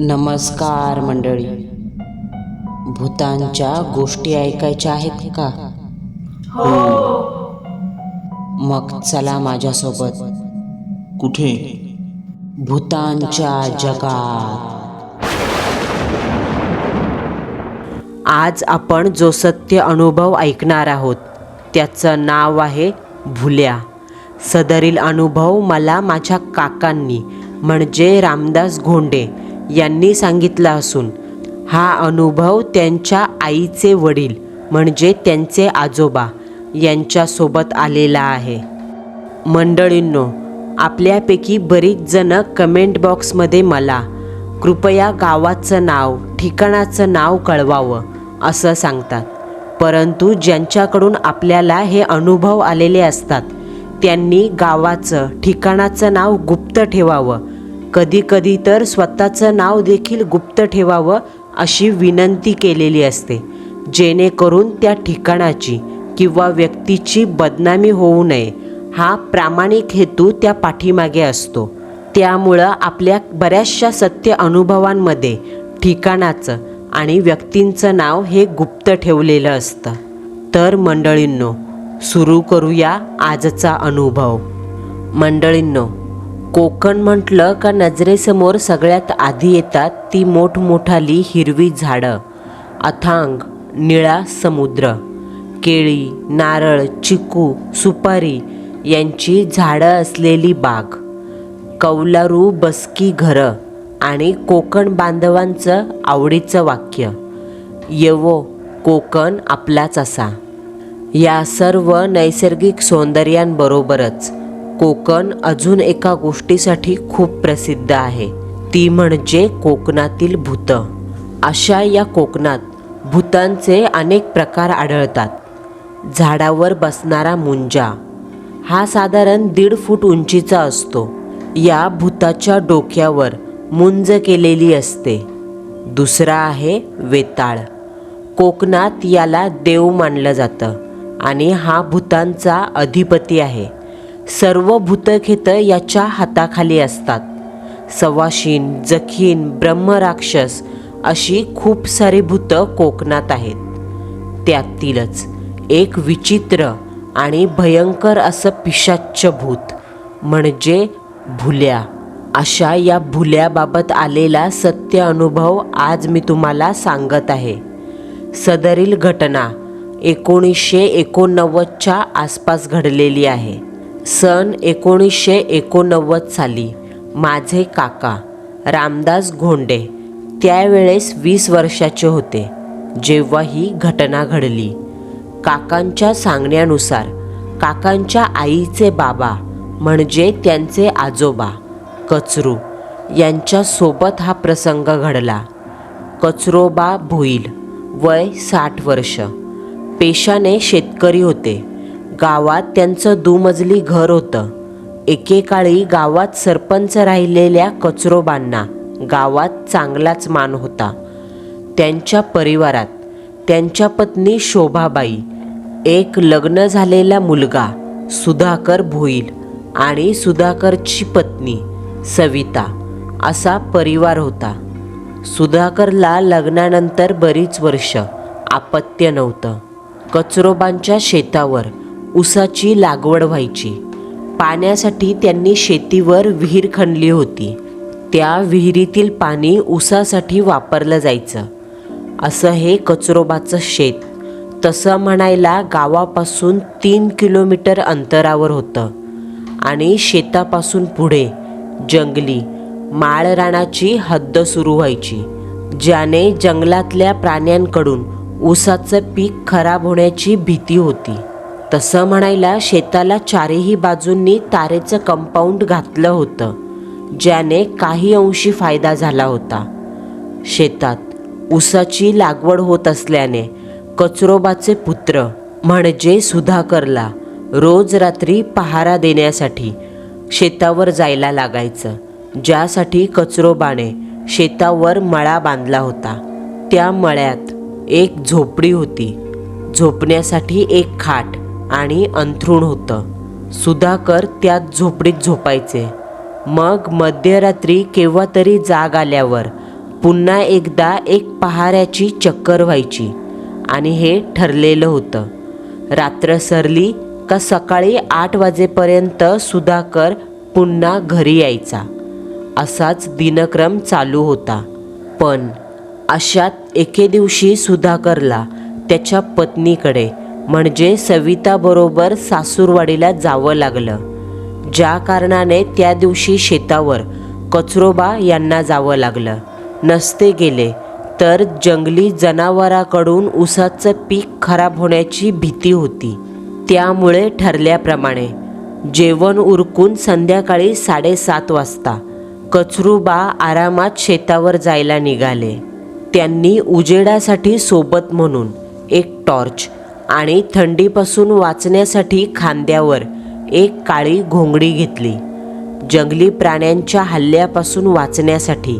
नमस्कार मंडळी. भूतांच्या गोष्टी ऐकायच्या आहेत का? मग चला माझ्यासोबत. कुठे? भूतांच्या जगात. आज आपण जो सत्य अनुभव ऐकणार आहोत त्याचं नाव आहे भुल्या. सदरील अनुभव मला माझ्या काकांनी म्हणजे रामदास घोंडे यांनी सांगितला असून हा अनुभव त्यांच्या आईचे वडील म्हणजे त्यांचे आजोबा यांच्यासोबत आलेला आहे. मंडळींनो आपल्यापैकी बरीच जण कमेंट बॉक्समध्ये मला कृपया गावाचं नाव ठिकाणाचं नाव कळवावं असं सांगतात. परंतु ज्यांच्याकडून आपल्याला हे अनुभव आलेले असतात त्यांनी गावाचं ठिकाणाचं नाव गुप्त ठेवावं कधीकधी तर स्वतःचं नाव देखील गुप्त ठेवावं अशी विनंती केलेली असते. जेणेकरून त्या ठिकाणाची किंवा व्यक्तीची बदनामी होऊ नये. हा प्रामाणिक हेतू त्या पाठीमागे असतो. त्यामुळं आपल्या बऱ्याचशा सत्य अनुभवांमध्ये ठिकाणाचं आणि व्यक्तींचं नाव हे गुप्त ठेवलेलं असतं. तर मंडळींनो सुरू करूया आजचा अनुभव. मंडळींनो कोकण म्हटलं का नजरेसमोर सगळ्यात आधी येतात ती मोठमोठाली हिरवी झाडं. अथांग निळा समुद्र. केळी नारळ चिकू सुपारी यांची झाडं असलेली बाग. कौलारू बसकी घरं आणि कोकण बांधवांचं आवडीचं वाक्य. येवो कोकण आपलाच असा. या सर्व नैसर्गिक सौंदर्यांबरोबरच. कोकण अजून एका गोष्टीसाठी खूप प्रसिद्ध आहे. ती म्हणजे कोकणातील भूत. अशा या कोकणात भूतांचे अनेक प्रकार आढळतात. झाडावर बसणारा मुंजा. हा साधारण दीड फूट उंचीचा असतो. या भूताच्या डोक्यावर मुंज केलेली असते. दुसरा आहे वेताळ. कोकणात याला देव मानलं जातं आणि हा भूतांचा अधिपती आहे. सर्व भूतखेतं याच्या हाताखाली असतात. सवाशीन जखीन ब्रह्मराक्षस अशी खूप सारी भूतं कोकणात आहेत. त्यातीलच एक विचित्र आणि भयंकर असं पिशाच्च भूत म्हणजे भुल्या. अशा या भुल्याबाबत आलेला सत्य अनुभव आज मी तुम्हाला सांगत आहे. सदरील घटना एकोणीसशे एकोणनव्वदच्या आसपास घडलेली आहे. सन एकोणीसशे एकोणनव्वद साली. माझे काका रामदास घोंडे त्यावेळेस वीस वर्षाचे होते. जेव्हा ही घटना घडली. काकांच्या सांगण्यानुसार काकांच्या आईचे बाबा म्हणजे त्यांचे आजोबा कचरू यांच्यासोबत हा प्रसंग घडला. कचरोबा भोईल वय साठ वर्ष. पेशाने शेतकरी होते. गावात त्यांचं दुमजली घर होतं. एकेकाळी गावात सरपंच राहिलेल्या कचरोबांना गावात चांगलाच मान होता. त्यांच्या परिवारात त्यांच्या पत्नी शोभाबाई एक लग्न झालेला मुलगा सुधाकर भोईल आणि सुधाकरची पत्नी सविता असा परिवार होता. सुधाकरला लग्नानंतर बरीच वर्ष आपत्य नव्हतं. कचरोबांच्या शेतावर ऊसाची लागवड व्हायची. पाण्यासाठी त्यांनी शेतीवर विहीर खणली होती. त्या विहिरीतील पाणी ऊसासाठी वापरलं जायचं. असं हे कचरोबाचं शेत. तसं म्हणायला गावापासून तीन किलोमीटर अंतरावर होतं. आणि शेतापासून पुढे जंगली माळरानाची हद्द सुरू व्हायची ज्याने जंगलातल्या प्राण्यांकडून ऊसाचं पीक खराब होण्याची भीती होती. तसं म्हणायला शेताला चारही बाजूंनी तारेचं कंपाऊंड घातलं होतं ज्याने काही अंशी फायदा झाला होता. शेतात ऊसाची लागवड होत असल्याने कचरोबाचे पुत्र म्हणजे सुधाकरला रोज रात्री पहारा देण्यासाठी शेतावर जायला लागायचं ज्यासाठी कचरोबाने शेतावर मळा बांधला होता. त्या मळ्यात एक झोपडी होती. झोपण्यासाठी एक खाट आणि अंथरूण होतं. सुधाकर त्यात झोपडीत झोपायचे. मग मध्यरात्री केव्हा तरी जाग आल्यावर पुन्हा एकदा एक पहाऱ्याची चक्कर व्हायची आणि हे ठरलेलं होतं. रात्र सरली का सकाळी आठ वाजेपर्यंत सुधाकर पुन्हा घरी यायचा. असाच दिनक्रम चालू होता. पण अशात एके दिवशी सुधाकरला त्याच्या पत्नीकडे म्हणजे सविताबरोबर सासूरवाडीला जावं लागलं. ज्या कारणाने त्या दिवशी शेतावर कचरोबा यांना जावं लागलं. नसते गेले तर जंगली जनावराकडून ऊसाचं पीक खराब होण्याची भीती होती. त्यामुळे ठरल्याप्रमाणे जेवण उरकून संध्याकाळी साडेसात वाजता कचरूबा आरामात शेतावर जायला निघाले. त्यांनी उजेडासाठी सोबत म्हणून एक टॉर्च आणि थंडीपासून वाचण्यासाठी खांद्यावर एक काळी घोंगडी घेतली. जंगली प्राण्यांच्या हल्ल्यापासून वाचण्यासाठी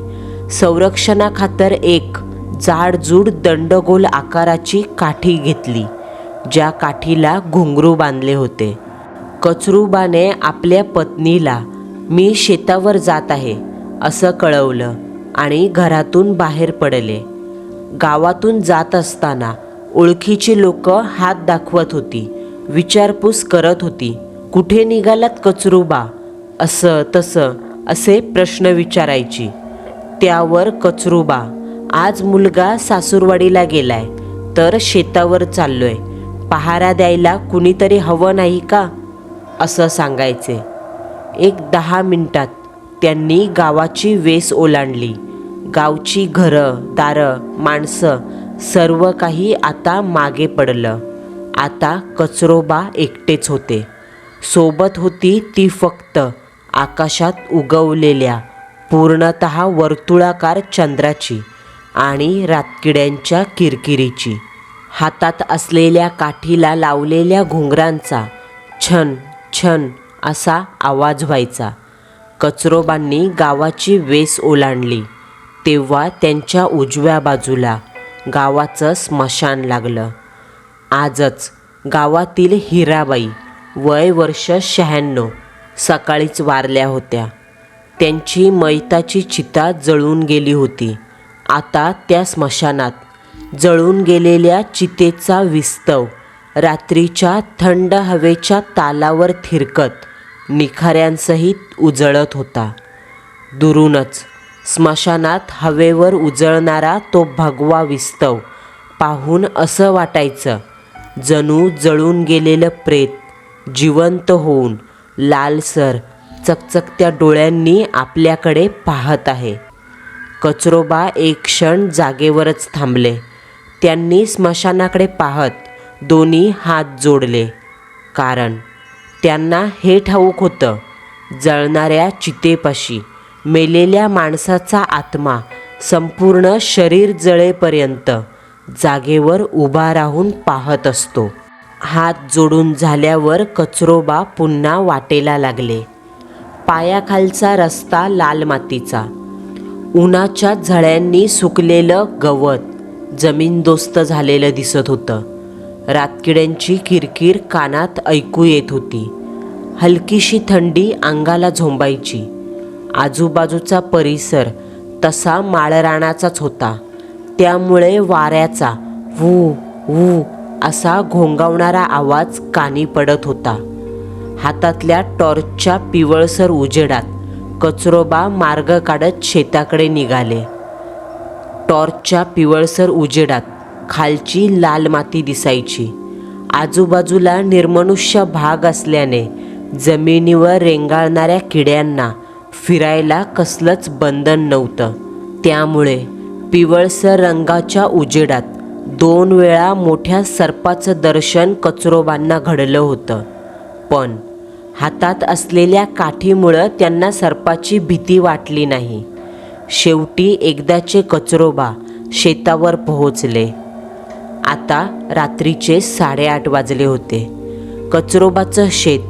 संरक्षणाखातर एक जाडजूड दंडगोल आकाराची काठी घेतली ज्या काठीला घुंगरू बांधले होते. कचरूबाने आपल्या पत्नीला मी शेतावर जात आहे असं कळवलं आणि घरातून बाहेर पडले. गावातून जात असताना ओळखीची लोक हात दाखवत होती विचारपूस करत होती कुठे निघालात कचरूबा असं तसं असे प्रश्न विचारायची. त्यावर कचरूबा आज मुलगा सासूरवाडीला गेलाय तर शेतावर चाललोय पहारा द्यायला कुणीतरी हवं नाही का असं सांगायचे. एक दहा मिनटात त्यांनी गावाची वेस ओलांडली. गावची घरं दारं माणसं सर्व काही आता मागे पडलं. आता कचरोबा एकटेच होते. सोबत होती ती फक्त आकाशात उगवलेल्या पूर्णत वर्तुळाकार चंद्राची आणि रातकिड्यांच्या किरकिरीची. हातात असलेल्या काठीला लावलेल्या घुंगरांचा छन छन असा आवाज व्हायचा. कचरोबांनी गावाची वेस ओलांडली. तेव्हा त्यांच्या उजव्या बाजूला गावाचं स्मशान लागलं. आजच गावातील हिराबाई वय वर्ष शहाण्णव सकाळीच वारल्या होत्या. त्यांची मैताची चिता जळून गेली होती. आता त्या स्मशानात जळून गेलेल्या चितेचा विस्तव रात्रीच्या थंड हवेच्या तालावर थिरकत निखाऱ्यांसहित उजळत होता. दुरूनच स्मशानात हवेवर उजळणारा तो भगवा विस्तव. पाहून असं वाटायचं जणू जळून गेलेलं प्रेत जिवंत होऊन लालसर चकचकत्या डोळ्यांनी आपल्याकडे पाहत आहे. कचरोबा एक क्षण जागेवरच थांबले. त्यांनी स्मशानाकडे पाहत दोन्ही हात जोडले. कारण त्यांना हे ठाऊक होतं जळणाऱ्या चितेपाशी. मेलेल्या माणसाचा आत्मा संपूर्ण शरीर जळेपर्यंत जागेवर उभा राहून पाहत असतो. हात जोडून झाल्यावर कचरोबा पुन्हा वाटेला लागले. पायाखालचा रस्ता लाल मातीचा. उन्हाच्या झळ्यांनी सुकलेलं गवत जमीनदोस्त झालेलं दिसत होतं. रातकिड्यांची किरकिर कानात ऐकू येत होती. हलकीशी थंडी अंगाला झोंबायची. आजूबाजूचा परिसर तसा माळरानाचाच होता. त्यामुळे वाऱ्याचा वू वू असा घोंगावणारा आवाज कानी पडत होता. हातातल्या टॉर्चच्या पिवळसर उजेडात कचरोबा मार्ग काढत शेताकडे निघाले. टॉर्चच्या पिवळसर उजेडात खालची लाल माती दिसायची. आजूबाजूला निर्मनुष्य भाग असल्याने जमिनीवर रेंगाळणाऱ्या किड्यांना फिरायला कसलंच बंधन नव्हतं. त्यामुळे पिवळसर रंगाच्या उजेडात दोन वेळा मोठ्या सर्पाचं दर्शन कचरोबांना घडलं होतं. पण हातात असलेल्या काठीमुळं त्यांना सर्पाची भीती वाटली नाही. शेवटी एकदाचे कचरोबा शेतावर पोहोचले. आता रात्रीचे साडेआठ वाजले होते. कचरोबाचं शेत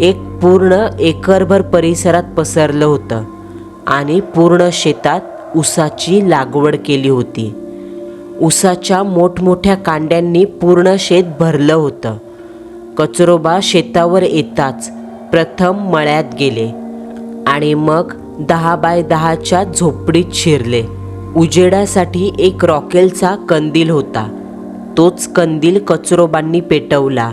एक पूर्ण एकरभर परिसरात पसरलं होतं आणि पूर्ण शेतात ऊसाची लागवड केली होती. ऊसाच्या मोठमोठ्या कांड्यांनी पूर्ण शेत भरलं होतं. कचरोबा शेतावर येताच प्रथम मळ्यात गेले आणि मग दहा बाय दहाच्या झोपडीत शिरले. उजेडासाठी एक रॉकेलचा कंदील होता. तोच कंदील कचरोबांनी पेटवला.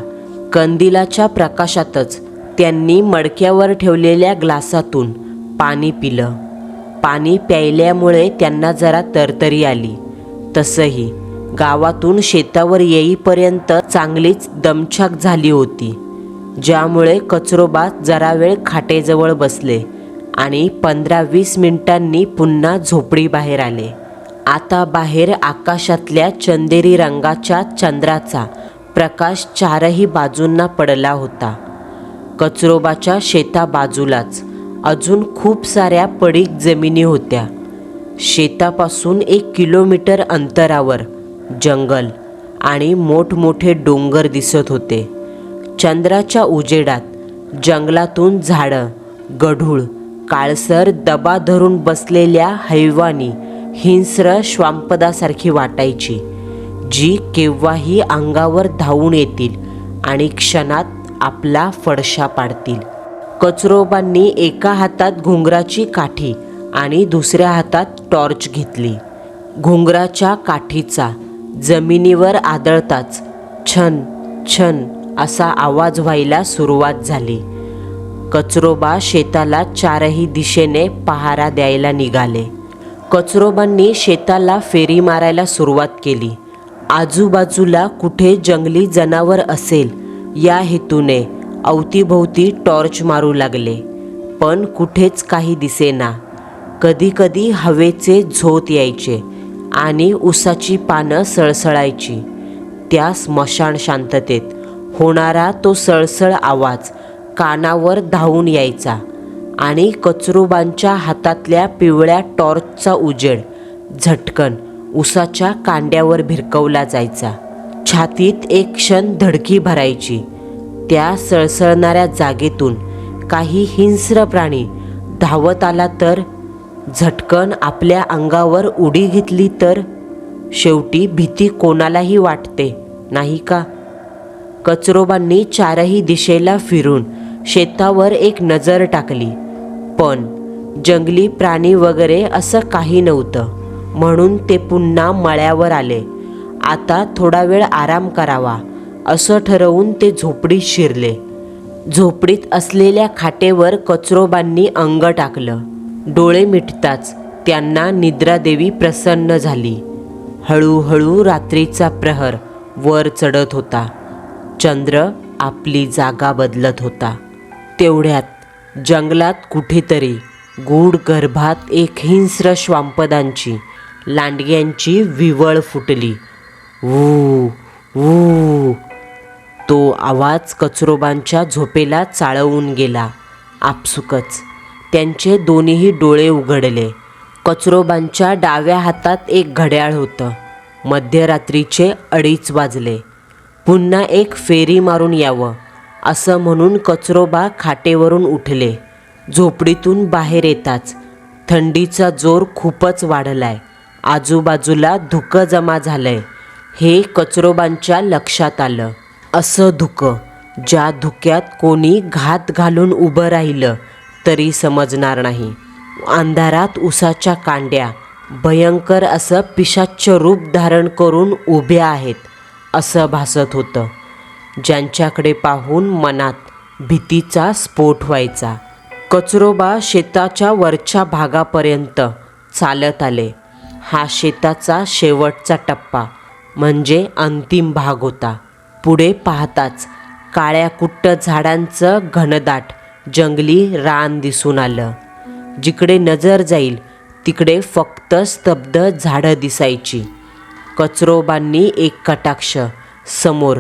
कंदिलाच्या प्रकाशातच त्यांनी मडक्यावर ठेवलेल्या ग्लासातून पाणी पिलं. पाणी प्यायल्यामुळे त्यांना जरा तरतरी आली. तसंही गावातून शेतावर येईपर्यंत चांगलीच दमछाक झाली होती ज्यामुळे कचरोबा जरा वेळ खाटेजवळ बसले आणि पंधरा वीस मिनिटांनी पुन्हा झोपडी बाहेर आले. आता बाहेर आकाशातल्या चंदेरी रंगाच्या चंद्राचा प्रकाश चारही बाजूंना पडला होता. कचरोबाच्या शेताबाजूलाच. अजून खूप साऱ्या पडीक जमिनी होत्या. शेतापासून एक किलोमीटर अंतरावर जंगल आणि मोठमोठे डोंगर दिसत होते. चंद्राच्या उजेडात जंगलातून झाडं गढूळ काळसर दबा धरून बसलेल्या हैवानी हिंस्र श्वांपदासारखी वाटायची जी केव्हाही अंगावर धावून येतील आणि क्षणात आपला फडशा पाडतील. कचरोबांनी एका हातात घुंगराची काठी आणि दुसऱ्या हातात टॉर्च घेतली. घुंगराच्या काठीचा जमिनीवर आदळताच छन छन असा आवाज व्हायला सुरुवात झाली. कचरोबा शेताला चारही दिशेने पहारा द्यायला निघाले. कचरोबांनी शेताला फेरी मारायला सुरुवात केली. आजूबाजूला कुठे जंगली जनावर असेल या हेतूने अवतीभोवती टॉर्च मारू लागले. पण कुठेच काही दिसेना. कधीकधी हवेचे झोत यायचे आणि उसाची पानं सळसळायची. त्या स्मशान शांततेत होणारा तो सळसळ आवाज कानावर धावून यायचा आणि कचरोबांच्या हातातल्या पिवळ्या टॉर्चचा उजेड झटकन उसाच्या कांड्यावर भिरकवला जायचा. छातीत एक क्षण धडकी भरायची. त्या सळसळणाऱ्या जागेतून काही हिंस्र प्राणी धावत आला तर झटकन आपल्या अंगावर उडी घेतली तर शेवटी भीती कोणालाही वाटते नाही का? कचरोबांनी चारही दिशेला फिरून शेतावर एक नजर टाकली. पण जंगली प्राणी वगैरे असं काही नव्हतं म्हणून ते पुन्हा मळ्यावर आले. आता थोडा वेळ आराम करावा असं ठरवून ते झोपडीत शिरले. झोपडीत असलेल्या खाटेवर कचरोबांनी अंग टाकलं. डोळे मिटताच त्यांना निद्रादेवी प्रसन्न झाली. हळूहळू रात्रीचा प्रहर वर चढत होता. चंद्र आपली जागा बदलत होता. तेवढ्यात जंगलात कुठेतरी गूढ गर्भात एक हिंस्र श्वांपदांची लांडग्यांची विवळ फुटली. वू वू तो आवाज कचरोबांच्या झोपेला चाळवून गेला. आपसुकच. त्यांचे दोन्हीही डोळे उघडले. कचरोबांच्या डाव्या हातात एक घड्याळ होतं. मध्यरात्रीचे अडीच वाजले. पुन्हा एक फेरी मारून यावं असं म्हणून कचरोबा खाटेवरून उठले. झोपडीतून बाहेर येताच. थंडीचा जोर खूपच वाढलाय. आजूबाजूला धुकं जमा झालंय. हे कचरोबांच्या लक्षात आलं. असं धुकं ज्या धुक्यात कोणी घात घालून उभं राहिलं तरी समजणार नाही. अंधारात उसाच्या कांड्या भयंकर असं पिशाच्य रूप धारण करून उभ्या आहेत असं भासत होतं. ज्यांच्याकडे पाहून मनात भीतीचा स्फोट व्हायचा. कचरोबा शेताच्या वरच्या भागापर्यंत चालत आले. हा शेताचा शेवटचा टप्पा. म्हणजे अंतिम भाग होता. पुढे पाहताच काळ्या कुट्ट झाडांचं घनदाट जंगली रान दिसून आलं. जिकडे नजर जाईल तिकडे फक्त स्तब्ध झाडं दिसायची. कचरोबांनी एक कटाक्ष समोर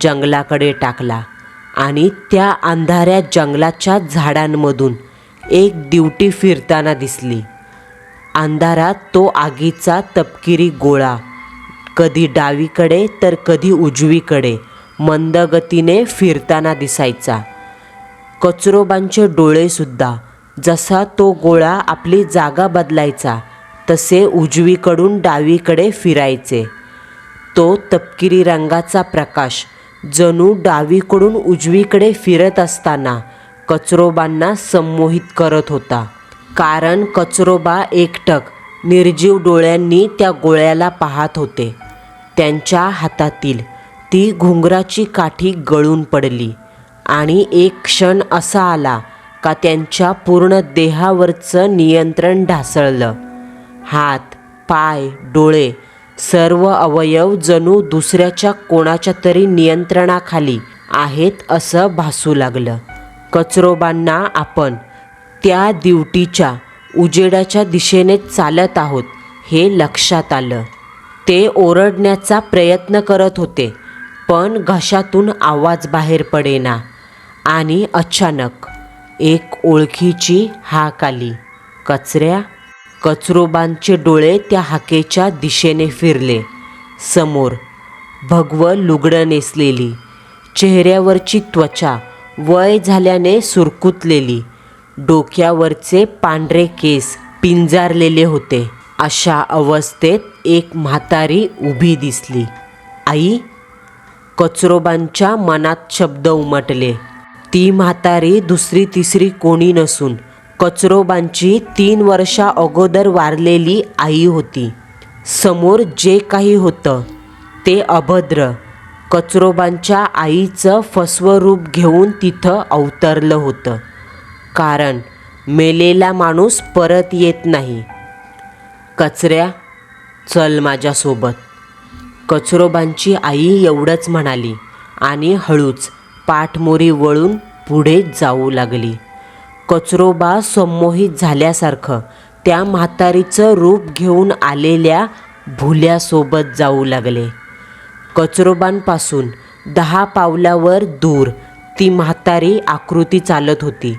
जंगलाकडे टाकला आणि त्या अंधाऱ्या जंगलाच्या झाडांमधून एक दिवटी फिरताना दिसली. अंधारात तो आगीचा तपकिरी गोळा कधी डावीकडे तर कधी उजवीकडे. मंद गतीने फिरताना दिसायचा. कचरोबांचे डोळेसुद्धा जसा तो गोळा आपली जागा बदलायचा तसे उजवीकडून डावीकडे फिरायचे. तो तपकिरी रंगाचा प्रकाश जणू डावीकडून उजवीकडे फिरत असताना कचरोबांना संमोहित करत होता. कारण कचरोबा एकटक निर्जीव डोळ्यांनी त्या गोळ्याला पाहत होते. त्यांच्या हातातील ती घुंगराची काठी गळून पडली. आणि एक क्षण असा आला का त्यांच्या पूर्ण देहावरचं नियंत्रण ढासळलं. हात पाय डोळे सर्व अवयव जणू दुसऱ्याच्या कोणाच्या तरी नियंत्रणाखाली आहेत असं भासू लागलं. कचरोबांना आपण त्या दिवटीच्या उजेडाच्या दिशेने चालत आहोत हे लक्षात आलं. ते ओरडण्याचा प्रयत्न करत होते पण घशातून आवाज बाहेर पडेना आणि अचानक एक ओळखीची हाक आली. कचऱ्या कचरोबांचे डोळे त्या हाकेच्या दिशेने फिरले. समोर भगव लुगडं नेसलेली चेहऱ्यावरची त्वचा वय झाल्याने सुरकुतलेली डोक्यावरचे पांढरे केस पिंजारलेले होते. अशा अवस्थेत एक म्हातारी उभी दिसली. आई कचरोबांच्या मनात शब्द उमटले. ती म्हातारी दुसरी तिसरी कोणी नसून कचरोबांची तीन वर्षा अगोदर वारलेली आई होती. समोर जे काही होतं ते अभद्र. कचरोबांच्या आईचं फस्वरूप घेऊन तिथं अवतरलं होतं. कारण मेलेला माणूस परत येत नाही. कचऱ्या चल माझ्यासोबत. कचरोबांची आई एवढंच म्हणाली आणि हळूच पाठमोरी वळून पुढे जाऊ लागली. कचरोबा संमोहित झाल्यासारखं त्या म्हातारीचं रूप घेऊन आलेल्या भुल्यासोबत जाऊ लागले. कचरोबांपासून दहा पावलावर दूर ती म्हातारी आकृती चालत होती.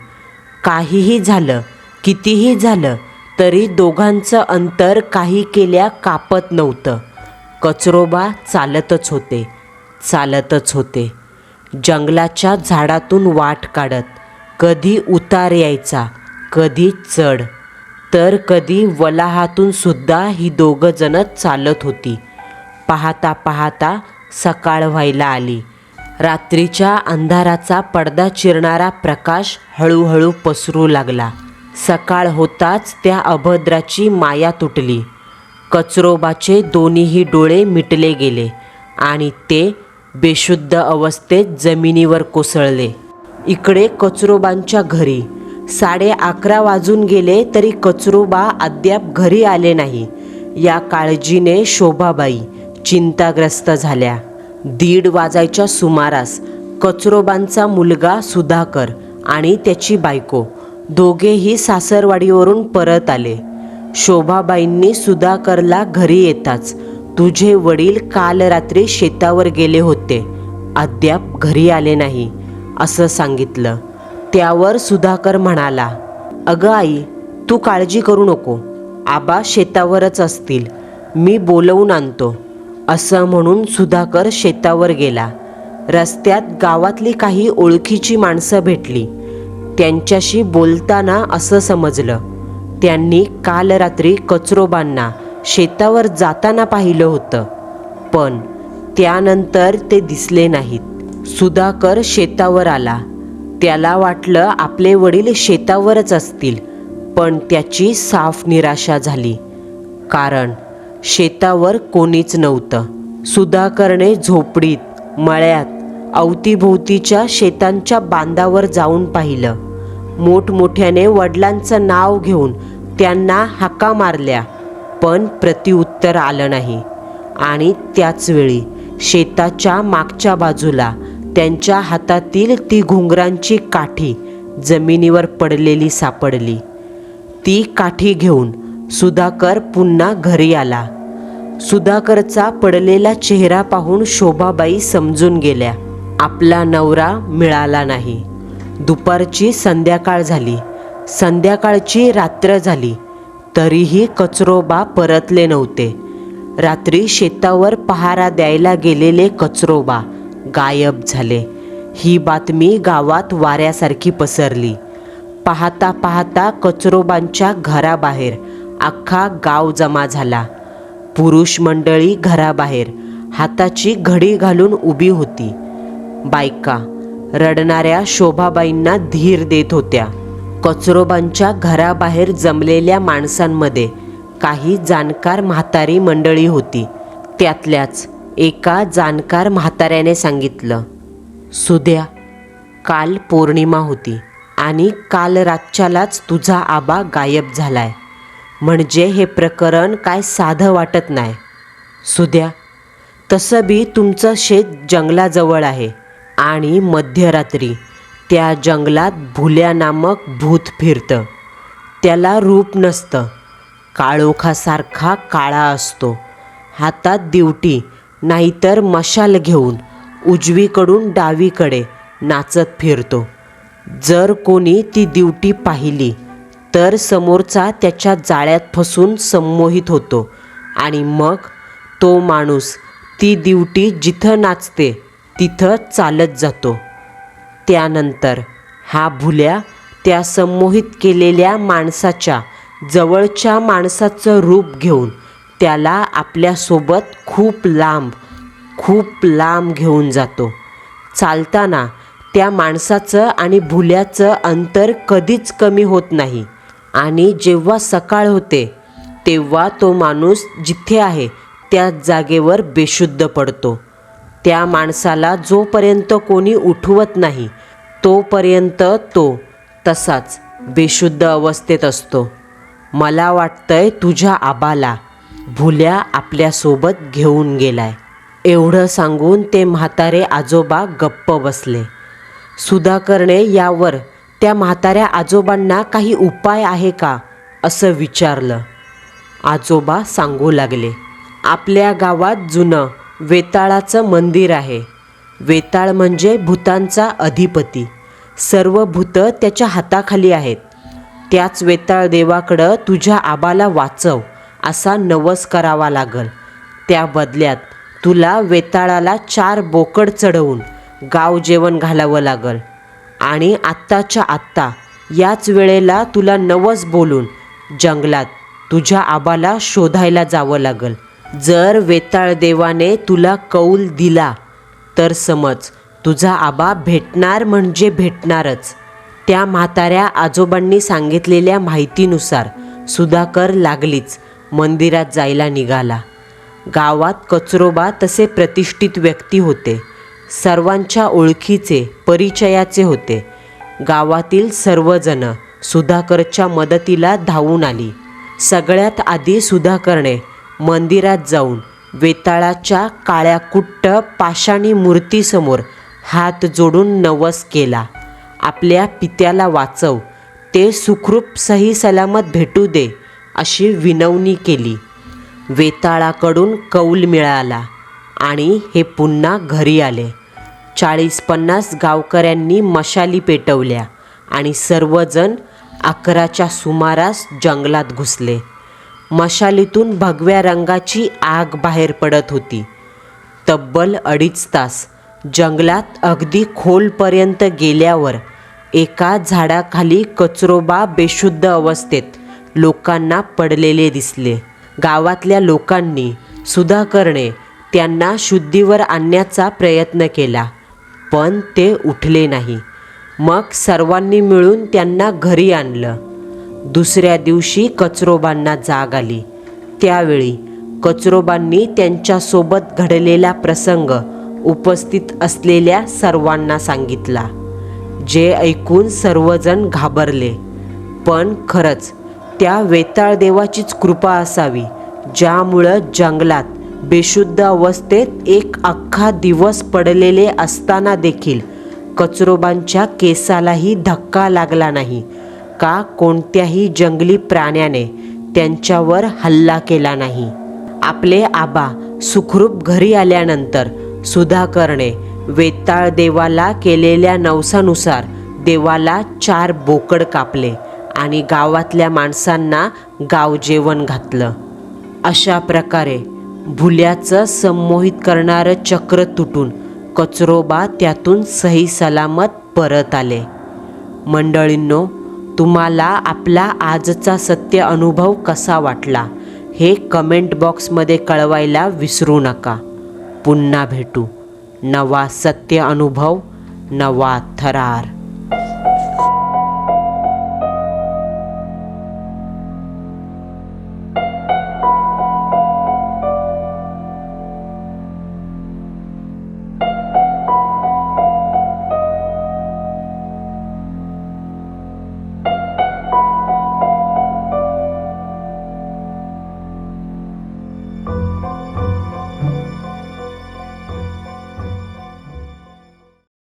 काहीही झालं कितीही झालं तरी दोघांचं अंतर काही केल्या कापत नव्हतं. कचरोबा चालतच होते चालतच होते. जंगलाच्या झाडातून वाट काढत कधी उतार यायचा कधी चढ. तर कधी वलाहातून सुद्धा ही दोघंजणं चालत होती. पाहता पाहता सकाळ व्हायला आली. रात्रीच्या अंधाराचा पडदा चिरणारा प्रकाश हळूहळू पसरू लागला. सकाळ होताच त्या अभद्राची माया तुटली. कचरोबाचे दोन्हीही डोळे मिटले गेले आणि ते बेशुद्ध अवस्थेत जमिनीवर कोसळले. इकडे कचरोबांच्या घरी. साडे अकरा वाजून गेले तरी कचरोबा अद्याप घरी आले नाही. या काळजीने शोभाबाई चिंताग्रस्त झाल्या. दीड वाजायच्या सुमारास कचरोबांचा मुलगा सुधाकर आणि त्याची बायको दोघेही सासरवाडीवरून परत आले. शोभाबाईंनी सुधाकरला घरी येताच तुझे वडील काल रात्री शेतावर गेले होते. अद्याप घरी आले नाही असं सांगितलं. त्यावर सुधाकर म्हणाला अगं आई तू काळजी करू नको. आबा शेतावरच असतील. मी बोलवून आणतो. असं म्हणून सुधाकर शेतावर गेला. रस्त्यात गावातली काही ओळखीची माणसं भेटली. त्यांच्याशी बोलताना असं समजलं. त्यांनी काल रात्री कचरोबांना शेतावर जाताना पाहिलं होतं. पण त्यानंतर ते दिसले नाहीत. सुधाकर शेतावर आला. त्याला वाटलं आपले वडील शेतावरच असतील पण त्याची साफ निराशा झाली. कारण शेतावर कोणीच नव्हतं. सुधाकरने झोपडीत मळ्यात अवतीभोवतीच्या शेतांच्या बांधावर जाऊन पाहिलं. मोठमोठ्याने वडिलांचं नाव घेऊन त्यांना हाका मारल्या पण प्रतिउत्तर आलं नाही. आणि त्याच वेळी शेताच्या मागच्या बाजूला त्यांच्या हातातील ती घुंगरांची काठी जमिनीवर पडलेली सापडली. ती काठी घेऊन सुधाकर पुन्हा घरी आला. सुधाकरचा पडलेला चेहरा पाहून शोभाबाई समजून गेल्या आपला नवरा मिळाला नाही. दुपारची संध्याकाळ झाली. संध्याकाळची रात्र झाली. तरीही कचरोबा परतले नव्हते. रात्री शेतावर पहारा द्यायला गेलेले कचरोबा गायब झाले. ही बातमी गावात वाऱ्यासारखी पसरली. पाहता पाहता कचरोबांच्या घराबाहेर अख्खा गाव जमा झाला. पुरुष मंडळी घराबाहेर हाताची घडी घालून उभी होती. बायका रडणाऱ्या शोभाबाईंना धीर देत होत्या. कचरोबांच्या घराबाहेर जमलेल्या माणसांमध्ये काही जाणकार म्हातारी मंडळी होती. त्यातल्याच एका जाणकार म्हाताऱ्याने सांगितलं सुद्या काल पौर्णिमा होती आणि काल रातच्यालाच तुझा आबा गायब झालाय. म्हणजे हे प्रकरण काय साधं वाटत नाही. सुद्या तसं बी तुमचं शेत जंगलाजवळ आहे. आणि मध्यरात्री त्या जंगलात भुल्या नामक भूत फिरतं. त्याला रूप नसतं. काळोखासारखा काळा असतो. हातात दिवटी नाहीतर मशाल घेऊन उजवीकडून डावीकडे नाचत फिरतो. जर कोणी ती दिवटी पाहिली तर समोरचा त्याच्या जाळ्यात फसून संमोहित होतो आणि मग तो माणूस ती दिवटी जिथं नाचते तिथं चालत जातो. त्यानंतर हा भुल्या त्या संमोहित केलेल्या माणसाच्या जवळच्या माणसाचं रूप घेऊन त्याला आपल्यासोबत खूप लांब खूप लांब घेऊन जातो. चालताना त्या माणसाचं आणि भुल्याचं अंतर कधीच कमी होत नाही आणि जेव्हा सकाळ होते तेव्हा तो माणूस जिथे आहे त्या जागेवर बेशुद्ध पडतो. त्या माणसाला जोपर्यंत कोणी उठवत नाही तोपर्यंत तो तसाच बेशुद्ध अवस्थेत असतो. मला वाटतंय तुझ्या आबाला भुल्या आपल्यासोबत घेऊन गेलाय. एवढं सांगून ते म्हातारे आजोबा गप्प बसले. सुधाकरने यावर त्या म्हाताऱ्या आजोबांना काही उपाय आहे का? असं विचारलं. आजोबा सांगू लागले. आपल्या गावात जुनं वेताळाचं मंदिर आहे. वेताळ म्हणजे भूतांचा अधिपती. सर्व भूतं त्याच्या हाताखाली आहेत. त्याच वेताळ देवाकडं तुझ्या आबाला वाचव असा नवस करावा लागल. त्या बदल्यात तुला वेताळाला चार बोकड चढवून गाव जेवण घालावं लागल. आणि आत्ताच्या आत्ता याच वेळेला तुला नवस बोलून जंगलात तुझ्या आबाला शोधायला जावं लागल. जर वेताळ देवाने तुला कौल दिला तर समज तुझा आबा भेटणार म्हणजे भेटणारच. त्या म्हाताऱ्या आजोबांनी सांगितलेल्या माहितीनुसार सुधाकर लागलीच मंदिरात जायला निघाला. गावात कचरोबा तसे प्रतिष्ठित व्यक्ती होते. सर्वांच्या ओळखीचे परिचयाचे होते. गावातील सर्वजण सुधाकरच्या मदतीला धावून आली. सगळ्यात आधी सुधाकरने मंदिरात जाऊन वेताळाच्या काळ्या कुट्ट पाषाणी मूर्तीसमोर हात जोडून नवस केला. आपल्या पित्याला वाचव ते सुखरूप सही सलामत भेटू दे अशी विनवणी केली. वेताळाकडून कौल मिळाला आणि हे पुन्हा घरी आले. चाळीस पन्नास गावकऱ्यांनी मशाली पेटवल्या आणि सर्वजण अकराच्या सुमारास जंगलात घुसले. मशालीतून भगव्या रंगाची आग बाहेर पडत होती. तब्बल अडीच तास जंगलात अगदी खोलपर्यंत गेल्यावर एका झाडाखाली कचरोबा बेशुद्ध अवस्थेत लोकांना पडलेले दिसले. गावातल्या लोकांनी सुधाकरणे त्यांना शुद्धीवर आणण्याचा प्रयत्न केला पण ते उठले नाही. मग सर्वांनी मिळून त्यांना घरी आणलं. दुसऱ्या दिवशी कचरोबांना जाग आली. त्यावेळी कचरोबांनी त्यांच्यासोबत घडलेला प्रसंग उपस्थित असलेल्या सर्वांना सांगितला जे ऐकून सर्वजण घाबरले. पण खरंच त्या वेताळ देवाचीच कृपा असावी ज्यामुळं जंगलात बेशुद्ध अवस्थेत एक अख्खा दिवस पडलेले असताना देखील कचरोबांच्या केसालाही धक्का लागला नाही. का कोणत्याही जंगली प्राण्याने त्यांच्यावर हल्ला केला नाही? आपले आबा सुखरूप घरी आल्यानंतर सुधाकरने वेताळ देवाला केलेल्या नवसानुसार देवाला चार बोकड कापले आणि गावातल्या माणसांना गाव जेवण घातलं. अशा प्रकारे भुल्याचं संमोहित करणारं चक्र तुटून कचरोबा त्यातून सही सलामत परत आले. मंडळींनो तुम्हाला आपला आजचा सत्य अनुभव कसा वाटला हे कमेंट बॉक्समध्ये कळवायला विसरू नका. पुन्हा भेटू. नवा सत्य अनुभव नवा थरार.